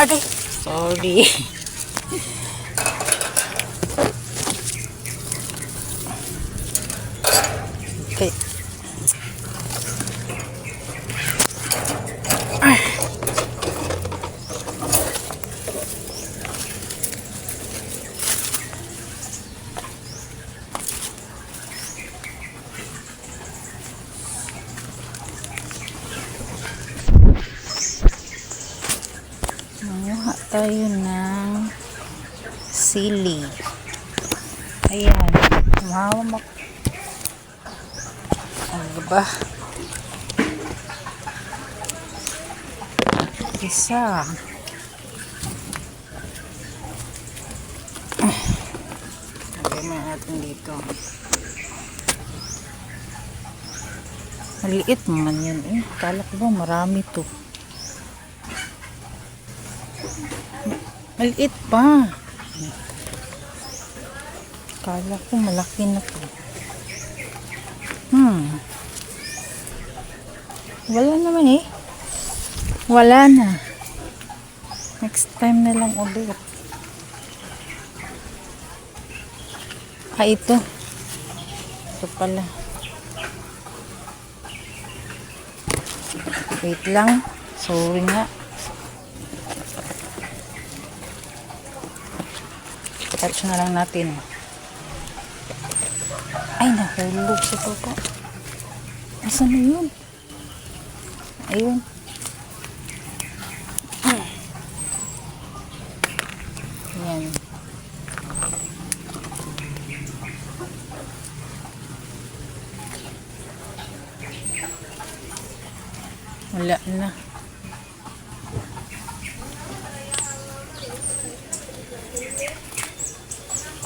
Aday. Sorry. okay. Tayo ng sili. Ayan. Mahawa mo. Ano ba? Isa. Lagyan mo natin dito. Maliit man yan eh. Kala ko ba marami to. Maliit pa. Kala ko malaki na to. Hmm. Wala naman eh. Wala na. Next time na lang ulit. Ah, ito. Ito pala. Wait lang. Sorry nga. Touch na lang natin. Ay, nahulog si Coco. Asan na yun? Ayun. Yan. Wala na.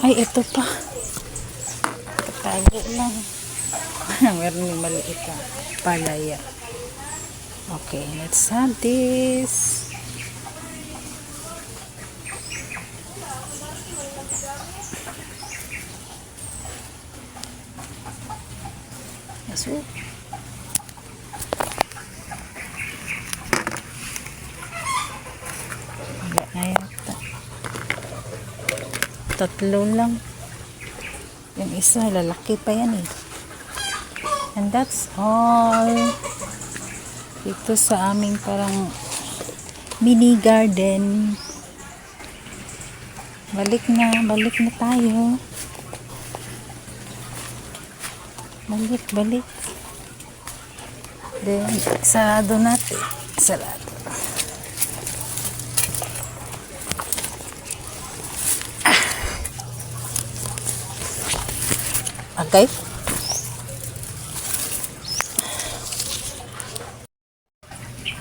Ay, ito pa. Tago lang. Meron yung maliit na palaya. Okay, let's have this. Yes, oh. Wala na. Tatlo lang. Yung isa, lalaki pa yan eh. And that's all. Ito sa aming parang mini garden. Balik na, balik na tayo. Balik, balik. Then, sarado natin. Sarado. Okay.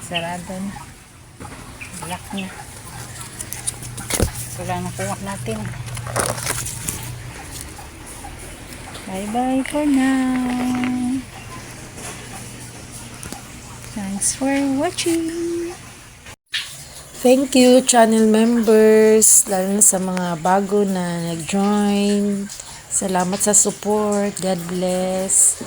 Sarado na. Black na. Ito lang nakuha natin. Bye-bye for now. Thanks for watching. Thank you, channel members, lalo na sa mga bago na nag-join. Salamat sa support. God bless.